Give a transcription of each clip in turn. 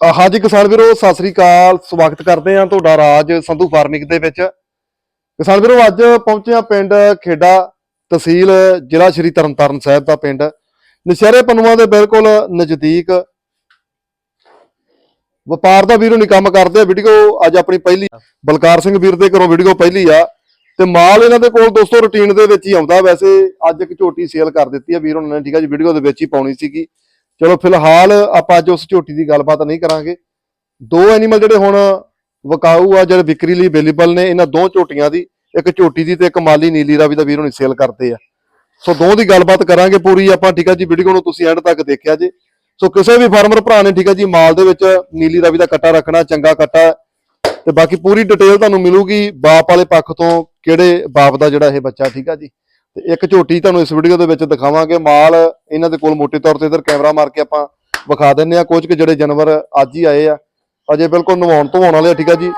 ਹਾਂਜੀ ਕਿਸਾਨ ਵੀਰੋ, ਸਤਿ ਸ੍ਰੀ ਅਕਾਲ। ਸਵਾਗਤ ਕਰਦੇ ਹਾਂ ਤੁਹਾਡਾ ਰਾਜ ਸੰਧੂ ਫਾਰਮਿੰਗ ਦੇ ਵਿੱਚ। ਕਿਸਾਨ ਵੀਰੋ, ਅੱਜ ਪਹੁੰਚੇ ਆ ਪਿੰਡ ਖੇਡਾ ਤਹਿਸੀਲ, ਜ਼ਿਲ੍ਹਾ ਸ਼੍ਰੀ ਤਰਨਤਾਰਨ ਸਾਹਿਬ ਦਾ ਪਿੰਡ। ਨਸ਼ਹਿਰੇ ਪਨੂਆ ਦੇ ਬਿਲਕੁਲ ਨਜ਼ਦੀਕ। ਵਪਾਰ ਦਾ ਵੀਰੋ ਨਹੀਂ ਕੰਮ ਕਰਦੇ ਆ, ਵੀਡੀਓ ਅੱਜ ਆਪਣੀ ਪਹਿਲੀ। ਬਲਕਾਰ ਸਿੰਘ ਵੀਰ ਦੇ ਘਰੋਂ ਵੀਡੀਓ ਪਹਿਲੀ ਆ। ਤੇ ਮਾਲ ਇਹਨਾਂ ਦੇ ਕੋਲ ਦੋਸਤੋ ਰੁਟੀਨ ਦੇ ਵਿੱਚ ਹੀ ਆਉਂਦਾ। ਵੈਸੇ ਅੱਜ ਇੱਕ ਝੋਟੀ ਸੇਲ ਕਰ ਦਿੱਤੀ ਆ ਵੀਰ ਉਹਨਾਂ ਨੇ, ਠੀਕ ਆ ਜੀ, ਵੀਡੀਓ ਦੇ ਵਿੱਚ ਹੀ ਪਾਉਣੀ ਸੀਗੀ। ਚਲੋ ਫਿਲਹਾਲ ਆਪਾਂ ਅੱਜ ਉਸ ਝੋਟੀ ਦੀ ਗੱਲਬਾਤ ਨਹੀਂ ਕਰਾਂਗੇ। ਦੋ ਐਨੀਮਲ ਜਿਹੜੇ ਹੁਣ ਵਕਾਊ ਆ, ਜਿਹੜੇ ਵਿਕਰੀ ਲਈ ਅਵੇਲੇਬਲ ਨੇ, ਇਹਨਾਂ ਦੋ ਝੋਟੀਆਂ ਦੀ, ਇੱਕ ਝੋਟੀ ਦੀ ਤੇ ਇੱਕ ਮਾਲੀ ਨੀਲੀ ਰਾਵੀ ਦਾ ਵੀਰ ਹੁਣੀ ਸੇਲ ਕਰਦੇ ਆ। ਸੋ ਦੋ ਦੀ ਗੱਲਬਾਤ ਕਰਾਂਗੇ ਪੂਰੀ ਆਪਾਂ, ਠੀਕ ਆ ਜੀ? ਵੀਡੀਓ ਨੂੰ ਤੁਸੀਂ ਐਂਡ ਤੱਕ ਦੇਖਿਆ ਜੇ। ਸੋ ਕਿਸੇ ਵੀ ਫਾਰਮਰ ਭਰਾ ਨੇ, ਠੀਕ ਆ ਜੀ, ਮਾਲ ਦੇ ਵਿੱਚ ਨੀਲੀ ਰਾਵੀ ਦਾ ਕੱਟਾ ਰੱਖਣਾ, ਚੰਗਾ ਕੱਟਾ, ਤੇ ਬਾਕੀ ਪੂਰੀ ਡਿਟੇਲ ਤੁਹਾਨੂੰ ਮਿਲੂਗੀ ਬਾਪ ਵਾਲੇ ਪੱਖ ਤੋਂ ਕਿਹੜੇ ਬਾਪ ਦਾ ਜਿਹੜਾ ਇਹ ਬੱਚਾ, ਠੀਕ ਆ ਜੀ? ਤੇ ਇੱਕ ਝੋਟੀ ਤੁਹਾਨੂੰ ਇਸ ਵੀਡੀਓ ਦੇ ਵਿੱਚ ਦਿਖਾਵਾਂਗੇ। ਮਾਲ ਇਹਨਾਂ ਦੇ ਕੋਲ ਮੋਟੇ ਤੌਰ ਤੇ ਇਧਰ ਕੈਮਰਾ ਮਾਰ ਕੇ ਆਪਾਂ ਵਿਖਾ ਦਿੰਨੇ ਆ ਕੁਝ ਕੁ ਜਿਹੜੇ ਜਾਨਵਰ ਅੱਜ ਹੀ ਆਏ ਆ। ਅਜੇ ਬਿਲਕੁਲ ਨਵਾਉਣ ਧਵਾਉਣ ਵਾਲੇ ਆ, ਠੀਕ ਆ ਜੀ?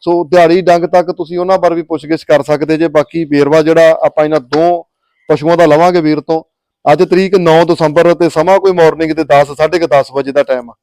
ਸੋ ਦਿਹਾੜੀ ਡੰਗ ਤੱਕ ਤੁਸੀਂ ਉਹਨਾਂ ਬਾਰੇ ਵੀ ਪੁੱਛਗਿੱਛ ਕਰ ਸਕਦੇ ਜੇ। ਬਾਕੀ ਵੇਰਵਾ ਜਿਹੜਾ ਆਪਾਂ ਇਹਨਾਂ ਦੋ ਪਸ਼ੂਆਂ ਦਾ ਲਵਾਂਗੇ ਵੀਰ ਤੋਂ। ਅੱਜ ਤਰੀਕ 9 ਦਸੰਬਰ ਤੇ ਸਮਾਂ ਕੋਈ ਮਾਰਨਿੰਗ ਦੇ 10 10:30 ਵਜੇ ਦਾ ਟਾਈਮ ਆ।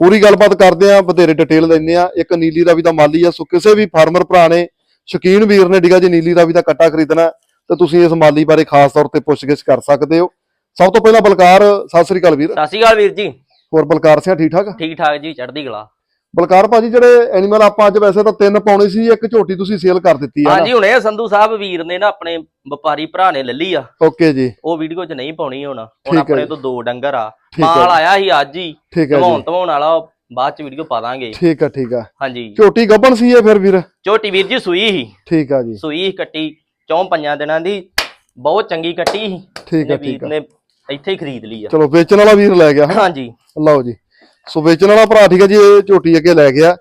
ਪੂਰੀ ਗੱਲਬਾਤ ਕਰਦੇ ਆ ਬਥੇਰੇ ਡਿਟੇਲ ਲੈਂਦੇ ਆ ਇੱਕ ਨੀਲੀ ਰਾਵੀ ਦਾ ਮਾਲੀ ਆ। ਸੋ ਕਿਸੇ ਵੀ ਫਾਰਮਰ ਭਰਾ ਨੇ, ਸ਼ੌਕੀਨ ਵੀਰ ਨੇ, ਠੀਕ ਜੀ, ਨੀਲੀ ਰਾਵੀ ਦਾ ਕੱਟਾ ਖਰੀਦਣਾ। ਤੇ ਤੁਸੀਂ ਇਸ ਮਾਲੀ ਬਾਰੇ ਖਾਸ ਤੌਰ ਤੇ ਪੁੱਛਗਿੱਛ ਕਰ ਸਕਦੇ ਹੋ। ਸਭ ਤੋਂ ਪਹਿਲਾਂ ਬਲਕਾਰ ਸਤਿ ਸ੍ਰੀ ਅਕਾਲ ਵੀਰ। ਸਤਿ ਸ਼੍ਰੀ ਅਕਾਲ ਵੀਰ ਜੀ। ਹੋਰ ਬਲਕਾਰ ਸਿੰਘ ਠੀਕ ਠਾਕ? ਠੀਕ ਠਾਕ ਜੀ ਚੜ੍ਹਦੀ ਕਲਾ। ਬਲਕਾਰ ਭਾਜੀ ਜਿਹੜੇ ਐਨੀਮਲ ਆਪਾਂ ਅੱਜ ਵੈਸੇ ਤਾਂ ਤਿੰਨ ਪਾਉਣੇ ਸੀ ਇੱਕ ਝੋਟੀ ਤੁਸੀਂ ਸੇਲ ਕਰ ਦਿੱਤੀ ਆ ਹਾਂਜੀ ਹੁਣੇ ਸੰਧੂ ਸਾਹਿਬ ਵੀਰ ਨੇ ਨਾ ਆਪਣੇ ਵਪਾਰੀ ਭਰਾ ਨੇ ਲੱਲੀ ਆ। ਓਕੇ ਜੀ। ਉਹ ਵੀਡੀਓ 'ਚ ਨਹੀਂ ਪਾਉਣੀ ਹੁਣ। ਹੈ ਆਪਣੇ। ਤੋਂ ਦੋ ਡੰਗਰ ਆ। ਮਾਲ ਹੈ ਆਇਆ ਸੀ ਅੱਜ ਹੀ। ਹੈ ਧਵਾਉਣ ਧਵਾਉਣ ਵਾਲਾ ਬਾਅਦ 'ਚ ਵੀਡੀਓ ਪਾ ਦਾਂਗੇ। ਠੀਕ ਆ ਠੀਕ ਆ ਹਾਂਜੀ। ਝੋਟੀ ਗੱਬਣ ਸੀ ਇਹ ਫਿਰ ਵੀਰ? ਝੋਟੀ ਵੀਰ ਜੀ ਸੂਈ ਸੀ। ਠੀਕ ਆ ਜੀ। ਸੂਈ ਕੱਟੀ। ਚੌਂ ਪੰਜਾਂ ਦਿਨਾਂ ਦੀ ਬਹੁਤ ਚੰਗੀ ਕੱਟੀ ਸੀ। ਠੀਕ ਇਹਨੇ ਠੀਕ ਆ। ਨੇ ਇੱਥੇ ਹੀ ਖਰੀਦ ਲਈ ਆ। ਚਲੋ ਵੇਚਣ ਵਾਲਾ ਵੀਰ ਲੈ ਗਿਆ? ਹਾਂਜੀ। ਲਓ ਜੀ। ਸੋ ਵੇਚਣ ਵਾਲਾ ਭਰਾ ਠੀਕ ਹੈ ਜੀ ਇਹ ਝੋਟੀ ਅੱਗੇ ਲੈ ਗਿਆ।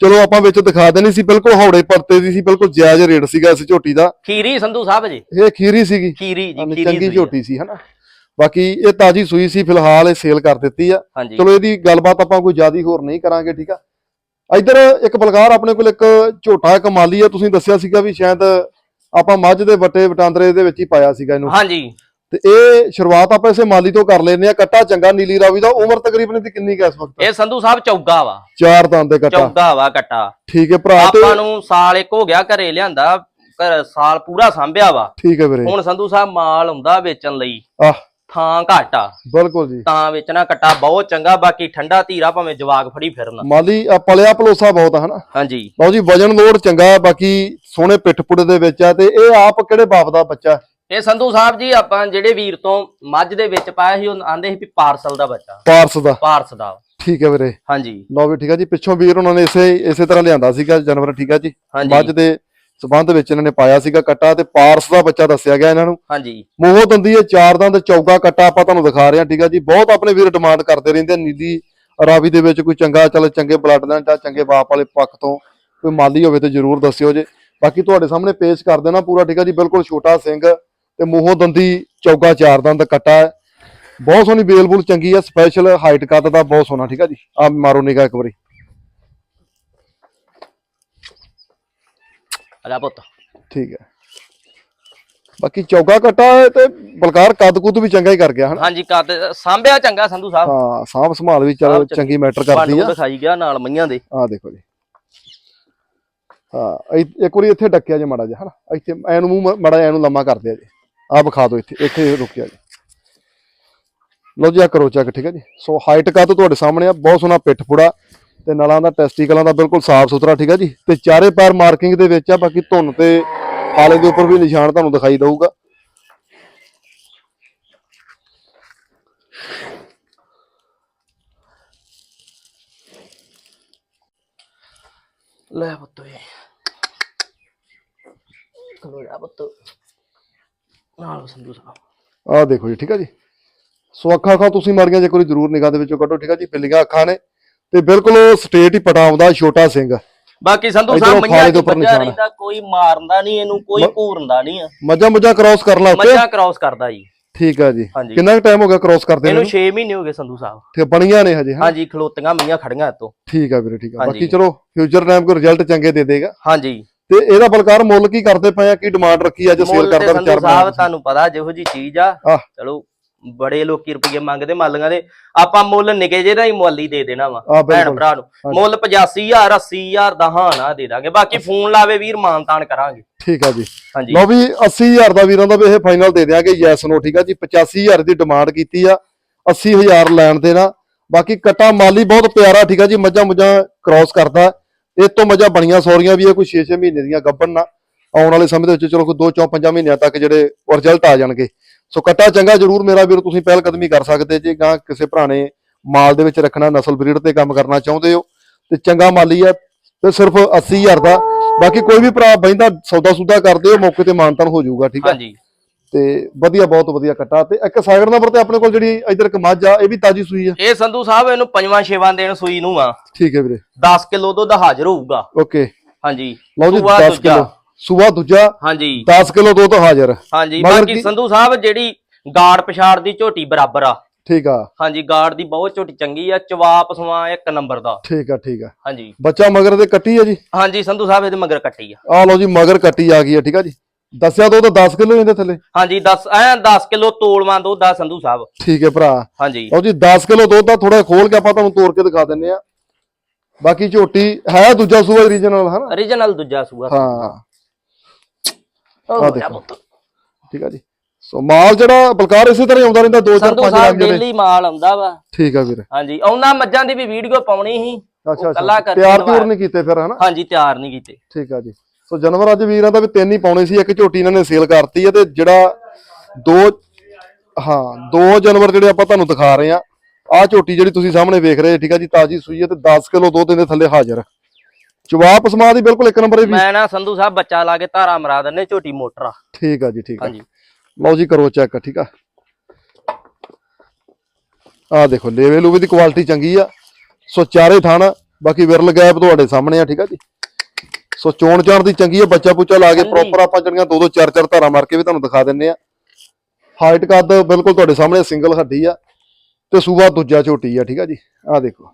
ਚਲੋ ਆਪਾਂ ਵਿੱਚ ਦਿਖਾ ਦੇਣੀ ਸੀ ਬਿਲਕੁਲ ਹੌੜੇ ਪਰਤੇ ਦੀ ਸੀ ਬਿਲਕੁਲ ਜਾਇਜ਼ ਰੇਟ ਸੀਗਾ ਇਸ ਝੋਟੀ ਦਾ। ਖੀਰੀ ਸੰਧੂ ਸਾਹਿਬ ਜੀ। ਇਹ ਖੀਰੀ ਸੀਗੀ। ਖੀਰੀ ਜੀ ਹਾਂਜੀ, ਖੀਰੀ ਚੰਗੀ ਸੂਈ ਆ। ਝੋਟੀ ਸੀ ਹਨਾ? ਬਾਕੀ ਇਹ ਤਾਜੀ ਸੂਈ ਸੀ ਫਿਲਹਾਲ ਇਹ ਸੇਲ ਕਰ ਦਿੱਤੀ ਆ। ਹਾਂਜੀ। ਚਲੋ ਇਹਦੀ ਗੱਲਬਾਤ ਆਪਾਂ ਕੋਈ ਜ਼ਿਆਦੀ ਹੋਰ ਨਹੀਂ ਕਰਾਂਗੇ ਠੀਕ ਆ? ਇੱਧਰ ਇੱਕ ਬਲਕਾਰ ਆਪਣੇ ਕੋਲ ਇੱਕ ਝੋਟਾ ਇੱਕ ਮਾਲੀ ਆ। ਤੁਸੀਂ ਦੱਸਿਆ ਸੀਗਾ ਵੀ ਸ਼ਾਇਦ ਆਪਾਂ ਮੱਝ ਦੇ ਵੱਟੇ ਵਟਾਂਦਰੇ ਦੇ ਵਿੱਚ ਹੀ ਪਾਇਆ ਸੀਗਾ ਇਹਨੂੰ। ਹਾਂਜੀ। ਤੇ ਇਹ ਸ਼ੁਰੂਆਤ ਆਪਾਂ ਇਸੇ ਮਾਲੀ ਤੋਂ ਕਰ ਲੈਨੇ ਆ ਕੱਟਾ ਚੰਗਾ ਨੀਲੀ ਰਾਵੀ ਦਾ। ਉਮਰ ਤਕਰੀਬਨ ਇਹਦੀ ਕਿੰਨੀ ਕੁ ਹੈ ਇਸ ਵਕਤ? ਇਹ ਸੰਧੂ ਸਾਹਿਬ ਚੌਗਾ ਵਾ। ਚਾਰ ਦੰਦ ਦੇ ਕੱਟਾ। ਚੌਗਾ ਵਾ ਕੱਟਾ। ਠੀਕ ਹੈ ਭਰਾ ਤੇ ਆਪਾਂ ਨੂੰ ਸਾਲ ਇੱਕ ਹੋ ਗਿਆ ਘਰੇ ਲਿਆਂਦਾ। ਘਰ ਸਾਲ ਪੂਰਾ ਸਾਂਭਿਆ ਵਾ। ਠੀਕ ਹੈ ਵੀਰੇ। ਹੁਣ ਸੰਧੂ ਸਾਹਿਬ ਮਾਲ ਹੁੰਦਾ ਵੇਚਣ ਲਈ। ਆਹ। ਥਾਂ ਘੱਟ ਬਿਲਕੁਲ ਜੀ। ਤਾਂ ਵੇਚਣਾ ਕੱਟਾ ਬਹੁਤ ਚੰਗਾ ਬਾਕੀ ਠੰਡਾ ਧੀਰਾ ਭਾਵੇਂ ਜਵਾਗ ਫੜੀ ਫਿਰਨ। ਮਾਲੀ ਆ ਪਲਿਆ ਪਲੋਸਾ ਬਹੁਤ ਹਨਾ? ਹਾਂਜੀ। ਲਓ ਜੀ ਵਜਨ ਲੋਡ ਚੰਗਾ ਬਾਕੀ ਸੋਹਣੇ ਪਿੱਠ ਪੁੜੇ ਦੇ ਵਿੱਚ ਆ ਤੇ ਇਹ ਆਪ ਕਿਹੜੇ ਬਾਪ ਦਾ ਬੱਚਾ? ਇਹ ਸੰਧੂ ਸਾਹਿਬ ਜੀ ਆਪਾਂ ਜਿਹੜੇ ਵੀਰ ਤੋਂ ਮੱਝ ਦੇ ਵਿੱਚ ਪਾਇਆ ਸੀ ਉਹ ਆਂਦੇ ਸੀ ਵੀ ਪਾਰਸਲ ਦਾ ਬੱਚਾ। ਪਾਰਸ ਦਾ? ਪਾਰਸ ਦਾ। ਠੀਕ ਹੈ ਵੀਰੇ। ਹਾਂਜੀ। ਲਓ ਵੀ ਠੀਕ ਹੈ ਜੀ ਪਿੱਛੋਂ ਵੀਰ ਉਹਨਾਂ ਨੇ ਇਸੇ ਇਸੇ ਤਰ੍ਹਾਂ ਲਿਆਂਦਾ ਸੀਗਾ ਜਾਨਵਰ ਠੀਕ ਹੈ ਜੀ? ਮੱਝ ਦੇ ਸਬੰਧ ਵਿੱਚ ਇਹਨਾਂ ਨੇ ਪਾਇਆ ਸੀਗਾ ਕੱਟਾ ਤੇ ਪਾਰਸ ਦਾ ਬੱਚਾ ਦੱਸਿਆ ਗਿਆ ਇਹਨਾਂ ਨੂੰ। ਹਾਂਜੀ। ਮੋਹ ਦੰਦੀ ਇਹ ਚਾਰ ਦੰਦ ਚੌਗਾ ਕੱਟਾ ਆਪਾਂ ਤੁਹਾਨੂੰ ਦਿਖਾ ਰਹੇ ਹਾਂ ਠੀਕ ਹੈ ਜੀ। ਬਹੁਤ ਆਪਣੇ ਵੀਰ ਡਿਮਾਂਡ ਕਰਦੇ ਰਹਿੰਦੇ ਆ, ਨੀਲੀ ਰਾਵੀ ਦੇ ਵਿੱਚ ਕੋਈ ਚੰਗਾ ਚੱਲ ਚੰਗੇ ਬਲੱਡ ਜਾਂ ਚੰਗੇ ਬਾਪ ਵਾਲੇ ਪੱਖ ਤੋਂ ਕੋਈ ਮਾਲੀ ਹੋਵੇ ਤੇ ਜਰੂਰ ਦੱਸਿਓ ਜੇ। ਬਾਕੀ ਤੁਹਾਡੇ ਸਾਹਮਣੇ ਪੇਸ਼ ਕਰ ਦੇਣਾ ਪੂਰਾ ਠੀਕ ਹੈ ਜੀ? ਬਿਲਕੁਲ ਛੋਟਾ ਸਿੰਘ ਤੇ ਮੋਹ ਦੰਦੀ ਚੌਗਾ ਚਾਰ ਦੰਦ ਕੱਟਾ ਹੈ। ਬਹੁਤ ਸੋਹਣੀ ਬੇਲਬੁਲ ਚੰਗੀ ਹੈ ਸਪੈਸ਼ਲ ਹਾਈਟ ਕੱਦ ਦਾ ਬਹੁਤ ਸੋਹਣਾ ਠੀਕ ਹੈ ਜੀ? ਆ ਮਾਰੋ ਨਿਗਾ ਇੱਕ ਵਾਰੀ। ਅਲਾ ਪੁੱਤ। ਠੀਕ ਹੈ ਬਾਕੀ ਚੌਗਾ ਕੱਟਾ ਹੈ ਤੇ ਬਲਕਾਰ ਕੱਦ ਕੁੱਦ ਵੀ ਚੰਗਾ ਹੀ ਕਰ ਗਿਆ ਹਨਾ? ਹਾਂਜੀ ਕੱਦ ਸਾਂਭਿਆ ਚੰਗਾ ਸੰਧੂ ਸਾਹਿਬ। ਹਾਂ ਸਾਂਭ ਸੰਭਾਲ ਵੀ ਚਲ ਚੰਗੀ। ਮੈਟਰ ਕਰਦੀ ਆ। ਦਿਖਾਈ ਗਿਆ ਨਾਲ ਮਈਆਂ ਦੇ। ਆ ਦੇਖੋ ਜੀ। ਹਾਂ ਇੱਕ ਵਾਰੀ ਇੱਥੇ ਡੱਕਿਆ ਜੇ ਮਾੜਾ ਜਿਹਾ, ਹਨਾ? ਇੱਥੇ ਐਨੂੰ ਮੂੰਹ ਮਾੜਾ ਜਿਹਾ ਐਨੂੰ ਲੰਮਾ ਕਰ ਦਿਆ ਜੀ। ਆ ਵਿਖਾ ਦਿਓ ਇੱਥੇ ਇੱਥੇ ਰੁਕਿਆ ਜੀ। ਲਓ ਜੀ ਆ ਕਰੋ ਚੈੱਕ ਠੀਕ ਹੈ ਜੀ? ਸੋ ਹਾਈਟ ਕੱਦ ਤੁਹਾਡੇ ਸਾਹਮਣੇ ਆ? ਬਹੁਤ ਸੋਹਣਾ ਪਿੱਠ ਪੁੜਾ ਤੇ ਨਲਾਂ ਦਾ ਟੈਸਟੀਕਲਾਂ ਦਾ ਬਿਲਕੁਲ ਸਾਫ਼ ਸੁਥਰਾ, ਠੀਕ ਹੈ ਜੀ? ਤੇ ਚਾਰੇ ਪੈਰ ਮਾਰਕਿੰਗ ਦੇ ਵਿੱਚ ਆ, ਬਾਕੀ ਧੁੰਨ ਤੇ ਹਾਲੇ ਦੇ ਉੱਪਰ ਵੀ ਨਿਸ਼ਾਨ ਤੁਹਾਨੂੰ ਦਿਖਾਈ ਦੇਊਗਾ। ਲੈ ਪੁੱਤ ਏ ਲੋ ਜਾ ਪੁੱਤ। ਨਾਲ ਸੰਧੂ ਸਾਹਿਬ। ਆਹ ਦੇਖੋ ਜੀ ਠੀਕ ਹੈ ਜੀ? ਸੋ ਅੱਖਾਂ ਅੱਖਾਂ ਤੁਸੀਂ ਮਾਰੀਆਂ ਜੇ ਕੋਈ ਜ਼ਰੂਰ ਨਿਗਾਹ ਦੇ ਵਿੱਚੋਂ ਕੱਢੋ ਠੀਕ ਹੈ ਜੀ? ਪਿੱਲੀਆਂ ਅੱਖਾਂ ਨੇ। ਤੇ ਬਿਲਕੁਲ ਸਟੇਟ ਹੀ ਪਟਾ ਆਉਂਦਾ ਛੋਟਾ ਸਿੰਘ। ਬਾਕੀ ਸੰਧੂ ਇੱਧਰੋਂ ਸਾਹਿਬ ਮਈਆਂ ਖਾਲੇ ਦੇ ਦੀ ਉੱਪਰ ਬੱਜਾ ਨਿਸ਼ਾਨ ਰਹਿੰਦਾ ਕੋਈ ਮਾਰਦਾ ਨਹੀਂ ਇਹਨੂੰ ਕੋਈ ਮ- ਨਹੀਂ ਆ। ਮੱਝਾਂ ਮੁੱਝਾਂ ਕ੍ਰਾਸ ਕਰ ਲਾ ਉੱਤੇ। ਮੱਝਾਂ ਕ੍ਰਾਸ ਕਰਦਾ ਜੀ। ਠੀਕ ਹੈ ਜੀ। ਹਾਂਜੀ। ਕਿੰਨਾ ਟਾਈਮ ਹੋ ਗਿਆ ਕ੍ਰਾਸ ਕਰਦੇ ਇਹਨੂੰ ਨੂੰ 6 ਮਹੀਨੇ ਹੋ ਗਏ ਸੰਧੂ ਸਾਹਿਬ। ਤੇ ਬਣੀਆਂ ਨੇ ਹਜੇ ਹਾਂ। ਹਾਂਜੀ ਖਲੋਤੀਆਂ ਮਈਆਂ ਖੜੀਆਂ ਇਤੋਂ ਠੀਕ ਹੈ ਵੀਰੇ ਠੀਕ ਹਾਂਜੀ। ਬਾਕੀ ਚਲੋ ਫਿਊਚਰ ਟਾਈਮ ਕੋਈ ਰਿਜ਼ਲਟ ਚੰਗੇ ਦੇ ਦੇਗਾ। ਹਾਂਜੀ। ਤੇ ਇਹਦਾ ਬਲਕਾਰ ਮੁੱਲ ਕੀ ਕਰਦੇ ਪਏ ਆ? ਕੀ ਡਿਮਾਂਡ ਰੱਖੀ ਅੱਜ ਸੇਲ ਕਰਦਾ ਵਿਚਾਰ ਸਾਹਿਬ ਤੁਹਾਨੂੰ ਪਤਾ ਜਿਹੋ ਜੀ ਚੀਜ਼ ਆ। ਚਲੋ ਬੜੇ ਲੋਕੀ ਰੁਪਏ ਮੰਗਦੇ ਮਾਲੀਆਂ ਦੇ। ਆਪਾਂ ਮੁੱਲ ਨਿਕੇ ਜੇ ਦਾ ਹੀ ਮੁੱਲ ਹੀ ਦੇ ਦੇਣਾ ਵਾ ਭੈਣ ਭਰਾ ਨੂੰ। ਮੁੱਲ 85000 80000 ਦਾ ਹਾਂ ਨਾ ਦੇ ਦਾਂਗੇ। ਬਾਕੀ ਫੋਨ ਲਾਵੇ ਵੀਰ ਮਾਨਤਾਨ ਕਰਾਂਗੇ। ਠੀਕ ਆ ਜੀ। ਲਓ ਵੀ 80000 ਦਾ ਵੀਰਾਂ ਦਾ ਵੀ ਇਹ ਫਾਈਨਲ ਦੇ ਦਿਆਂਗੇ ਯੈਸ ਨੋ ਠੀਕ ਆ ਜੀ। 85000 ਦੀ ਡਿਮਾਂਡ ਕੀਤੀ ਆ। 80000 ਲੈਣ ਦੇ ਨਾ ਬਾਕੀ ਕਟਾ ਮਾਲੀ ਬਹੁਤ ਪਿਆਰਾ ਠੀਕ ਆ ਜੀ। ਮੱਝਾਂ ਮੁੱਝਾਂ ਕ੍ਰਾਸ ਕਰਦਾ। ਇਹ ਤੋਂ ਮੱਝਾਂ ਬਣੀਆਂ ਸੌਰੀਆਂ ਵੀ ਇਹ ਕੋਈ 6-6 ਮਹੀਨੇ ਦੀਆਂ ਗੱਭਣ ਨਾ। ਆਉਣ ਵਾਲੇ ਸਮੇਂ ਦੇ ਵਿੱਚ ਚਲੋ ਕੋਈ 2 4 5 ਮਹੀਨਿਆਂ ਤੱਕ ਜਿਹੜੇ ਰਿਜ਼ਲਟ ਆ ਜਾਣਗੇ। ਸੋ ਕੱਟਾ ਚੰਗਾ ਜਰੂਰ ਮੇਰਾ ਵੀਰ, ਤੁਸੀਂ ਪਹਿਲ ਕਦਮੀ ਕਰ ਸਕਦੇ ਜੇ ਗਾਂ ਕਿਸੇ ਭਰਾ ਨੇ ਮਾਲ ਦੇ ਵਿੱਚ ਰੱਖਣਾ, ਨਸਲ ਬਰੀਡ ਤੇ ਕੰਮ ਕਰਨਾ ਚਾਹੁੰਦੇ ਹੋ, ਤੇ ਚੰਗਾ ਮਾਲੀ ਹੈ ਤੇ ਸਿਰਫ 80000 ਦਾ। ਬਾਕੀ ਕੋਈ ਵੀ ਭਰਾ ਬੈਂਦਾ ਸੌਦਾ ਸੁਦਾ ਕਰਦੇ ਹੋ, ਮੌਕੇ ਤੇ ਮਾਨਤਨ ਹੋ ਜਾਊਗਾ, ਠੀਕ ਹੈ ਹਾਂਜੀ। ਤੇ ਵਧੀਆ ਬਹੁਤ ਵਧੀਆ ਕੱਟਾ ਤੇ ਇੱਕ ਸੈਕਿੰਡ ਨੰਬਰ ਤੇ ਆਪਣੇ ਕੋਲ ਜਿਹੜੀ ਇਧਰ ਇੱਕ ਮੱਝ ਆ ਇਹ ਵੀ ਤਾਜੀ ਸੂਈ ਆ। ਇਹ ਸੰਧੂ ਸਾਹਿਬ ਇਹਨੂੰ ਪੰਜਵਾਂ ਛੇਵਾਂ ਦਿਨ ਸੂਈ ਨੂੰ ਆ। ਠੀਕ ਹੈ ਵੀਰੇ। 10 ਕਿਲੋ ਦੁੱਧ ਹਾਜ਼ਰ ਹੋਊਗਾ। ਓਕੇ। ਹਾਂਜੀ। ਲਓ ਜੀ ਸੂਆ 10 ਦੂਜਾ। ਕਿਲੋ। ਸੂਆ ਦੂਜਾ ਹਾਂਜੀ। 10 ਕਿਲੋ ਦੁੱਧ ਹਾਜ਼ਰ। ਹਾਂਜੀ ਬਾਕੀ ਸੰਧੂ ਸਾਹਿਬ ਜਿਹੜੀ ਗਾੜ ਪਛਾੜ ਦੀ ਝੋਟੀ ਬਰਾਬਰ ਆ। ਠੀਕ ਆ। ਹਾਂਜੀ ਗਾੜ ਦੀ ਬਹੁਤ ਝੋਟੀ ਚੰਗੀ ਆ ਚਵਾਪ ਸਵਾ ਇੱਕ ਨੰਬਰ ਦਾ। ਠੀਕ ਆ ਠੀਕ ਆ। ਹਾਂਜੀ। ਬੱਚਾ ਮਗਰ ਤੇ ਕੱਟੀ ਆ ਜੀ? ਹਾਂਜੀ ਸੰਧੂ ਸਾਹਿਬ ਇਹਦੇ ਮਗਰ ਕੱਟੀ ਆ। ਆ ਲਓ ਜੀ ਮਗਰ ਕੱਟੀ ਆ ਗਈ ਆ ਠੀਕ ਆ ਜੀ? ਦੱਸਿਆ ਦੋ ਤਾਂ 10 ਕਿਲੋ ਇਹਦੇ ਥੱਲੇ। ਹਾਂਜੀ 10 ਐ 10 ਕਿਲੋ ਤੋਲਵਾਂ ਦੁੱਧ ਆ ਸੰਧੂ ਸਾਹਿਬ। ਠੀਕ ਹੈ ਭਰਾ। ਹਾਂਜੀ। ਲਓ ਜੀ 10 ਕਿਲੋ ਦੁੱਧ ਦਾ ਥੋੜਾ ਖੋਲ ਕੇ ਆਪਾਂ ਤੁਹਾਨੂੰ ਤੋੜ ਕੇ ਦਿਖਾ ਦਿੰਨੇ ਆ ਬਾਕੀ ਝੋਟੀ ਹੈ ਦੂਜਾ ਸੂਆ ਰੀਜਨਲ ਹਨਾ? Origignal ਦੂਜਾ ਸੂਆ। ਹਾਂ। ਹੋਇਆ ਦੇਖੋ। ਠੀਕ ਆ ਜੀ। ਸੋ ਮਾਲ ਜਿਹੜਾ ਬਲਕਾਰ ਇਸੇ ਤਰ੍ਹਾਂ ਹੀ ਆਉਂਦਾ ਰਹਿੰਦਾ 2 4 ਸੰਧੂ 5 ਸਾਹਿਬ ਲੱਖ ਜਿਹੜੇ ਡੇਲੀ ਮਾਲ ਆਉਂਦਾ ਵਾ। ਠੀਕ ਆ ਵੀਰੇ। ਹਾਂਜੀ ਉਹਨਾਂ ਮੱਝਾਂ ਦੀ ਵੀ ਵੀਡੀਓ ਪਾਉਣੀ ਸੀ। ਅੱਛਾ ਅੱਛਾ ਤਿਆਰ। ਤਿਉਰ ਨਹੀਂ ਕੀਤੇ ਫਿਰ ਹਨਾ? ਹਾਂਜੀ ਤਿਆਰ ਨਹੀਂ ਕੀਤੇ। ਠੀਕ ਆ ਜੀ। ਸੋ ਜਾਨਵਰ ਅੱਜ ਵੀਰਾਂ ਦਾ ਵੀ ਤਿੰਨ ਹੀ ਪਾਉਣੇ ਸੀ ਇੱਕ ਝੋਟੀ ਇਹਨਾਂ ਨੇ ਸੇਲ ਕਰਤੀ ਆ ਤੇ ਜਿਹੜਾ ਦੋ ਹਾਂ ਦੋ ਜਾਨਵਰ ਜਿਹੜੇ ਆਪਾਂ ਤੁਹਾਨੂੰ ਦਿਖਾ ਰਹੇ ਆ ਆ ਝੋਟੀ ਜਿਹੜੀ ਤੁਸੀਂ ਸਾਹਮਣੇ ਵੇਖ ਰਹੇ ਠੀਕ ਆ ਜੀ ਤਾਜੀ ਸੂਈ ਹੈ ਤੇ 10 ਕਿਲੋ ਦੁੱਧ ਦੇ ਥੱਲੇ ਹਾਜ਼ਰ। ਜਵਾਬ ਸਮਾ ਦੀ ਬਿਲਕੁਲ ਇੱਕ ਨੰਬਰ ਇਹ ਵੀ ਮੈਂ ਨਾ ਸੰਧੂ ਸਾਹਿਬ ਬੱਚਾ ਲਾ ਕੇ ਧਾਰਾ ਮਰਾ ਦਿੰਨੇ ਝੋਟੀ ਮੋਟਰ ਠੀਕ ਆ ਜੀ ਠੀਕ ਆ। ਲਓ ਜੀ ਕਰੋ ਚੈੱਕ ਠੀਕ ਆ। ਆ ਦੇਖੋ ਲੇਵੇ ਲੂਵੇ ਦੀ ਕੁਆਲਿਟੀ ਚੰਗੀ ਆ। ਸੋ ਚਾਰੇ ਥਣ ਬਾਕੀ ਵਿਰਲ ਗੈਪ ਤੁਹਾਡੇ ਸਾਹਮਣੇ ਆ ਠੀਕ ਆ ਜੀ। ਸੋ ਚੋਣ ਚਾਣ ਦੀ ਚੰਗੀ ਆ ਬੱਚਾ ਪੁੱਚਾ ਲਾ ਕੇ। ਪ੍ਰੋਪਰ ਆਪਾਂ ਜਿਹੜੀਆਂ ਦੋ ਦੋ ਚਾਰ ਚਾਰ ਧਾਰਾਂ ਮਾਰ ਕੇ ਵੀ ਤੁਹਾਨੂੰ ਦਿਖਾ ਦਿੰਨੇ ਆ। ਹਾਈਟ ਕੱਦ ਬਿਲਕੁਲ ਤੁਹਾਡੇ ਸਾਹਮਣੇ ਸਿੰਗਲ ਹੱਡੀ ਆ ਤੇ ਸੂਬਾ ਦੂਜਾ ਝੋਟੀ ਆ ਠੀਕ ਆ ਜੀ? ਆ ਦੇਖੋ।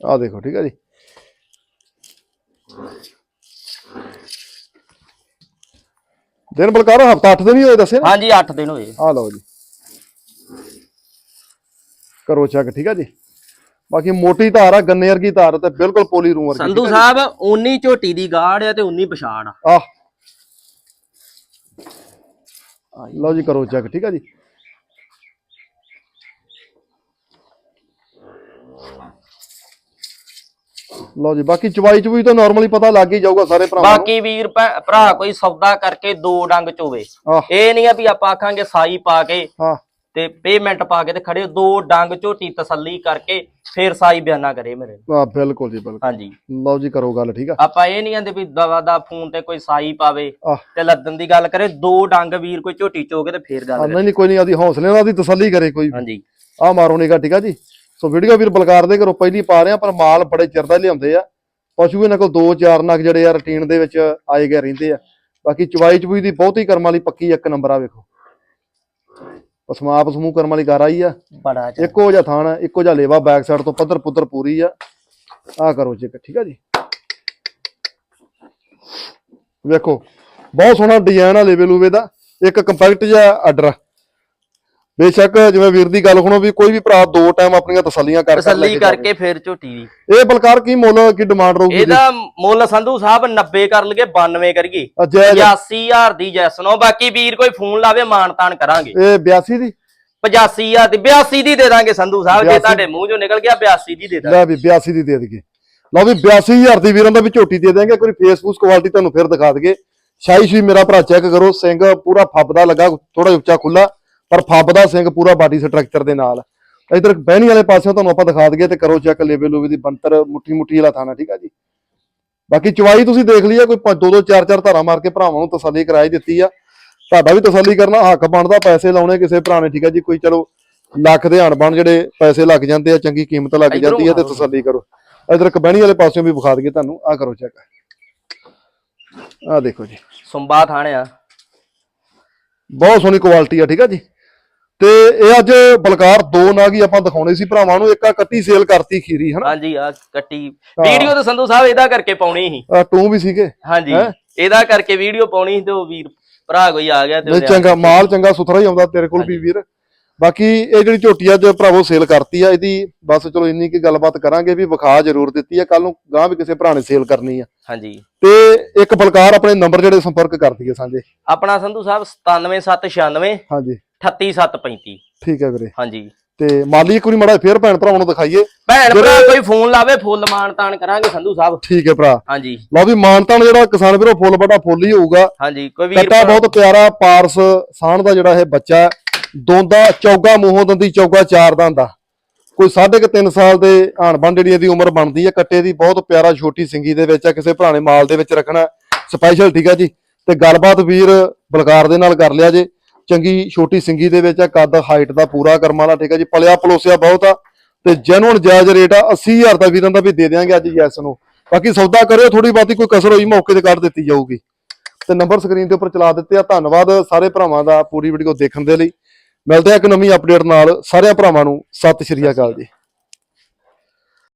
ਆ ਦੇਖੋ ਠੀਕ ਆ ਜੀ? ਦਿਨ ਬਲਕਾਰ ਹਫਤਾ 8 ਦਿਨ ਹੀ ਹੋਏ ਦੱਸੇ? ਨਾ ਹਾਂਜੀ 8 ਦਿਨ ਹੋਏ। ਆ ਲਓ ਜੀ। ਕਰੋ ਚੈੱਕ ਠੀਕ ਆ ਜੀ? ਬਾਕੀ ਮੋਟੀ ਧਾਰ ਆ ਗੰਨੇ ਵਰਗੀ ਧਾਰ ਤੇ ਬਿਲਕੁਲ ਪੋਲੀ ਰੂਮ ਵਰਗੀ ਸੰਧੂ ਸਾਹਿਬ 19 ਝੋਟੀ ਦੀ ਗਾੜ ਆ ਤੇ 19 ਪਛਾੜ ਆ। ਆ ਲਓ ਜੀ ਕਰੋ ਚੈੱਕ ਠੀਕ ਆ ਜੀ? ਲਓ ਜੀ ਬਾਕੀ ਚਵਾਈ ਚਵੂਈ ਤਾਂ ਨਾਰਮਲੀ ਪਤਾ ਲੱਗ ਹੀ ਜਾਊਗਾ ਸਾਰੇ ਭਰਾਵਾਂ ਨੂੰ। ਬਾਕੀ ਵੀਰ ਭੈ- ਭਰਾ ਕੋਈ ਸੌਦਾ ਕਰਕੇ ਦੋ ਡੰਗ ਚੋਵੇ। ਆਹ। ਇਹ ਨਹੀਂ ਆ ਵੀ ਆਪਾਂ ਆਖਾਂਗੇ ਸਾਈ ਪਾ ਕੇ ਹਾਂ। ਤੇ ਪੇਮੈਂਟ ਪਾ ਕੇ ਤੇ ਖੜੇ ਹੋ, ਦੋ ਡੰਗ ਝੋਟੀ ਤਸੱਲੀ ਕਰਕੇ ਫੇਰ ਸਾਈ ਬਿਆਨਾ ਕਰੇ ਮੇਰੇ। ਆ ਬਿਲਕੁਲ ਜੀ ਬਿਲਕੁਲ। ਹਾਂਜੀ। ਲਓ ਜੀ ਕਰੋ ਗੱਲ ਠੀਕ ਆ? ਆਪਾਂ ਇਹ ਨਹੀਂ ਕਹਿੰਦੇ ਵੀ ਦਵਾ ਦਾ ਫੋਨ ਤੇ ਕੋਈ ਸਾਈ ਪਾਵੇ ਆਹ। ਤੇ ਲੱਦਣ ਦੀ ਗੱਲ ਕਰੇ ਦੋ ਡੰਗ ਵੀਰ ਕੋਈ ਝੋਟੀ ਚੋਕੇ ਤੇ ਫੇਰ ਗੱਲ ਕਰੇ। ਨਹੀਂ ਨਹੀਂ ਕੋਈ ਨਹੀਂ ਆਦੀ ਹੌਸਲੇ ਨਾਲ ਆਦੀ ਤਸੱਲੀ ਕਰੇ ਕੋਈ। ਹਾਂਜੀ। ਆ ਮਾਰੋ ਨਿਗਾ ਠੀਕ ਆ ਜੀ? ਸੋ ਵੀਡੀਓ ਵੀਰ ਬਲਕਾਰ ਦੇ ਘਰੋਂ ਪਹਿਲੀ ਪਾ ਰਹੇ ਆ ਪਰ ਮਾਲ ਬੜੇ ਚਿਰ ਦਾ ਲਿਆਉਂਦੇ ਆ। ਪਸ਼ੂ ਇਹਨਾਂ ਕੋਲ ਦੋ ਚਾਰ ਨਗ ਜਿਹੜੇ ਆ ਰੂਟੀਨ ਦੇ ਵਿੱਚ ਆਏ ਗਏ ਰਹਿੰਦੇ ਆ। ਬਾਕੀ ਚਵਾਈ ਚਵੂਈ ਦੀ ਬਹੁਤੀ ਕਰਮ ਵਾਲੀ ਪੱਕੀ ਇੱਕ ਨੰਬਰ ਆ ਵੇਖੋ। ਪਸਮਾ ਪਸਮੂ ਕਰਮ ਵਾਲੀ ਗਾਰਾ ਹੀ ਆ। ਬੜਾ। ਇੱਕੋ ਜਿਹਾ ਥਾਣ ਇੱਕੋ ਜਿਹਾ ਲੇਵਾ ਬੈਕ ਸਾਈਡ ਤੋਂ ਪੱਧਰ ਪੁੱਧਰ ਪੂਰੀ ਆ। ਆ ਕਰੋ ਚੈੱਕ ਠੀਕ ਆ ਜੀ। ਵੇਖੋ ਬਹੁਤ ਸੋਹਣਾ ਡਿਜ਼ਾਈਨ ਆ ਲੇਵੇ ਲੂਵੇ ਦਾ। ਇੱਕ ਕੰਪੈਕਟ ਜਿਹਾ ਆਰਡਰ ਬੇਸ਼ੱਕ ਜਿਵੇਂ ਵੀਰ ਦੀ ਗੱਲ ਸੁਣੋ ਵੀ ਕੋਈ ਵੀ ਭਰਾ ਦੋ ਟਾਈਮ ਆਪਣੀਆਂ ਤਸੱਲੀਆਂ ਕਰ ਕਰ ਲੈ ਤਸੱਲੀ। ਕਰਕੇ ਫੇਰ ਝੋਟੀ ਦੀ। ਇਹ ਬਲਕਾਰ ਕੀ ਮੁੱਲ ਕੀ ਡਿਮਾਂਡ ਰਹੂਗੀ ਇਹਦਾ ਮੁੱਲ ਸੰਧੂ ਸਾਹਿਬ 90 ਕਰ ਲਈਏ 92 ਕਰੀਏ ਅਜੇ 85000 ਦੀ ਜੈਸਨੋ ਬਾਕੀ ਵੀਰ ਕੋਈ ਫੋਨ ਲਾਵੇ ਮਾਨ ਤਾਨ ਕਰਾਂਗੇ। ਇਹ 82 ਦੀ? 85000 ਦੀ 82 ਦੀ ਦੇ ਦਾਂਗੇ ਸੰਧੂ ਸਾਹਿਬ ਜੇ 82 ਤੁਹਾਡੇ ਮੂੰਹ ਚੋਂ ਨਿਕਲ ਗਿਆ 82 ਦੀ ਦੇ ਦਾਂਗੇ। ਲੈ ਵੀ 82 ਦੀ ਦੇ ਦਈਏ। ਲਓ ਵੀ 82000 ਦੀ ਵੀਰਾਂ ਦਾ ਵੀ ਝੋਟੀ ਦੇ ਦੇਂਗੇ ਕੋਈ ਫੇਸਬੁੱਕ ਕੁਆਲਿਟੀ ਤੁਹਾਨੂੰ ਫਿਰ ਦਿਖਾ ਦਈਏ। ਸ਼ਾਈ ਸ਼ੀ ਮੇਰਾ ਭਰਾ ਚੈੱਕ ਕਰੋ ਸਿੰਘ ਪੂਰਾ ਫੱਬਦਾ ਲੱਗਾ ਥੋੜਾ ਉੱਚਾ ਖੁੱਲਾ ਪਰ ਫੱਬਦਾ ਸਿੰਘ ਪੂਰਾ ਬਾਡੀ ਸਟਰਕਚਰ ਦੇ ਨਾਲ। ਇਧਰ ਬਹਿਣੀ ਵਾਲੇ ਪਾਸਿਓਂ ਤੁਹਾਨੂੰ ਆਪਾਂ ਦਿਖਾ ਦਈਏ ਤੇ ਕਰੋ ਚੈੱਕ ਲੇਵੇ ਲੂਵੇ ਦੀ ਬੰਤਰ ਮੁੱਠੀ ਮੁੱਠੀ ਵਾਲਾ ਥਾਣਾ ਠੀਕ ਆ ਜੀ? ਬਾਕੀ ਚਵਾਈ ਤੁਸੀਂ ਦੇਖ ਲਈਏ ਕੋਈ ਦੋ ਦੋ ਚਾਰ ਚਾਰ ਧਾਰਾ ਮਾਰ ਕੇ ਭਰਾਵਾਂ ਨੂੰ ਤਸੱਲੀ ਕਰਾਈ ਦਿੱਤੀ ਆ। ਤੁਹਾਡਾ ਵੀ ਤਸੱਲੀ ਕਰਨਾ ਹੱਕ ਬਣਦਾ ਪੈਸੇ ਲਾਉਣੇ ਕਿਸੇ ਭਰਾ ਨੇ ਠੀਕ ਆ ਜੀ? ਕੋਈ ਚਲੋ ਲੱਖ ਦੇ ਹਣ ਬਣ ਜਿਹੜੇ ਪੈਸੇ ਲੱਗ ਜਾਂਦੇ ਆ ਚੰਗੀ ਕੀਮਤ ਲੱਗ ਜਾਂਦੀ ਹੈ ਤੇ। ਤਸੱਲੀ ਕਰੋ। ਇਧਰ ਕਬਹਿਣੀ ਵਾਲੇ ਪਾਸਿਓਂ ਵੀ ਵਿਖਾ ਦਈਏ ਤੁਹਾਨੂੰ ਆ ਕਰੋ ਚੈੱਕ। ਆ ਦੇਖੋ ਜੀ। ਸੁੰਬਾ ਥਾਣਿਆ ਬਹੁਤ ਸੋਹਣੀ ਕੁਆਲਿਟੀ ਆ ਠੀਕ ਆ ਜੀ? ਤੇ ਇਹ ਅੱਜ ਬਲਕਾਰ ਦੋ ਨਾਗ ਹੀ ਆਪਾਂ ਦਿਖਾਉਣੇ ਸੀ ਭਰਾਵਾਂ ਨੂੰ ਇੱਕ ਆ ਕੱਟੀ ਸੇਲ ਕਰਤੀ ਖੀਰੀ ਹਨਾ? ਹਾਂਜੀ ਆ ਕੱਟੀ। ਵੀਡੀਓ ਤਾਂ ਸੰਧੂ ਸਾਹਿਬ ਇਹਦਾ ਕਰਕੇ ਪਾਉਣੀ ਸੀ। ਟੂ ਵੀ ਸੀਗੇ? ਹਾਂਜੀ? ਇਹਦਾ ਕਰਕੇ ਵੀਡੀਓ ਪਾਉਣੀ ਸੀ ਤੇ ਉਹ ਵੀਰ ਭਰਾ ਕੋਈ ਆ ਗਿਆ ਤੇ ਚੰਗਾ ਮਾਲ ਚੰਗਾ ਸੁਥਰਾ ਹੀ ਆਉਂਦਾ ਤੇਰੇ ਕੋਲ ਵੀ ਵੀਰ। ਬਾਕੀ ਇਹ ਜਿਹੜੀ ਝੋਟੀ ਅੱਜ ਭਰਾਵੋ ਸੇਲ ਕਰਤੀ ਆ ਇਹਦੀ ਬਸ ਚਲੋ ਇੰਨੀ ਕੀ ਗੱਲਬਾਤ ਕਰਾਂਗੇ ਵੀ ਵਿਖਾ ਜ਼ਰੂਰ ਦਿੱਤੀ ਆ। ਕੱਲ ਨੂੰ ਗਾਂ ਵੀ ਕਿਸੇ ਭਰਾ ਨੇ ਸੇਲ ਕਰਨੀ ਆ। ਹਾਂਜੀ। ਤੇ ਇੱਕ ਬਲਕਾਰ ਆਪਣੇ ਨੰਬਰ ਜਿਹੜੇ ਸੰਪਰਕ ਕਰ ਦਈਏ ਸਾਂਝੇ। ਆਪਣਾ ਸੰਧੂ ਸਾਹਿਬ 97796 ਹਾਂਜੀ। 38735. ਠੀਕ ਹੈ ਵੀਰੇ। ਹਾਂਜੀ। ਤੇ ਮਾਲੀ ਇੱਕ ਵਾਰੀ ਮੜਾ ਫੇਰ ਭੈਣ ਭਰਾਵਾਂ ਨੂੰ ਦਿਖਾਈਏ। ਭੈਣ ਭਰਾ ਕੋਈ ਫੋਨ ਲਾਵੇ ਫੁੱਲ ਮਾਨ ਤਾਨ ਕਰਾਂਗੇ ਸੰਧੂ ਸਾਹਿਬ। ਠੀਕ ਹੈ ਭਰਾ। ਹਾਂਜੀ। ਲਓ ਵੀ ਮਾਨਤਾਨ ਜਿਹੜਾ ਕਿਸਾਨ ਵੀਰੋ ਫੁੱਲ ਬੜਾ ਫੁੱਲ ਹੀ ਹੋਊਗਾ। ਹਾਂਜੀ ਕੋਈ ਵੀਰ ਕੱਟਾ ਬਹੁਤ ਪਿਆਰਾ ਪਾਰਸ ਸਾਣ ਦਾ ਜਿਹੜਾ ਇਹ ਬੱਚਾ। ਦੋਂਦਾ ਚੌਗਾ ਮੂੰਹੋਂ ਦੰਦੀ ਚੌਗਾ ਚਾਰ ਦਾ ਹੁੰਦਾ ਕੋਈ ਸਾਢੇ ਕੁ ਤਿੰਨ ਸਾਲ ਦੇ ਆਣ ਬੰਡ ਜਿਹੜੀ ਇਹਦੀ ਉਮਰ ਬਣਦੀ ਹੈ ਕੱਟੇ ਦੀ ਬਹੁਤ ਪਿਆਰਾ ਛੋਟੀ ਸਿੰਗੀ ਦੇ ਵਿੱਚ ਆ ਕਿਸੇ ਭਰਾ ਨੇ ਮਾਲ ਦੇ ਵਿੱਚ ਰੱਖਣਾ ਸਪੈਸ਼ਲ ਠੀਕ ਆ ਜੀ। ਤੇ ਗੱਲਬਾਤ ਵੀਰ ਬਲਕਾਰ ਦੇ ਨਾਲ ਕਰ ਲਿਆ ਜੇ। ਚੰਗੀ ਛੋਟੀ ਸਿੰਗੀ ਦੇ ਵਿੱਚ ਆ, ਕੱਦ ਹਾਈਟ ਦਾ ਪੂਰਾ ਕਰਮਾਂ ਵਾਲਾ ਠੀਕ ਆ ਜੀ, ਪਲਿਆ ਪਲੋਸਿਆ ਬਹੁਤ ਆ, ਤੇ ਜੈਨੂਨ ਜਾਇਜ਼ ਰੇਟ ਆ 80000 ਦਾ ਵੀਰਾਂ ਦਾ ਵੀ ਦੇ ਦਿਆਂਗੇ ਅੱਜ ਯੈਸ ਨੂੰ। ਬਾਕੀ ਸੌਦਾ ਕਰਿਓ ਥੋੜੀ ਬਾਤੀ ਕੋਈ ਕਸਰ ਹੋਈ ਮੌਕੇ ਤੇ ਕੱਢ ਦਿੱਤੀ ਜਾਊਗੀ। ਤੇ ਨੰਬਰ ਸਕਰੀਨ ਦੇ ਉੱਪਰ ਚਲਾ ਦਿੱਤੇ ਆ, ਧੰਨਵਾਦ ਸਾਰੇ ਭਰਾਵਾਂ ਦਾ ਪੂਰੀ ਵੀਡੀਓ ਦੇਖਣ ਦੇ ਲਈ। ਮਿਲਦੇ ਆ ਇੱਕ ਨਵੀਂ ਅਪਡੇਟ ਨਾਲ, ਸਾਰਿਆਂ ਭਰਾਵਾਂ ਨੂੰ, ਸਤਿ ਸ਼੍ਰੀ ਅਕਾਲ ਜੀ।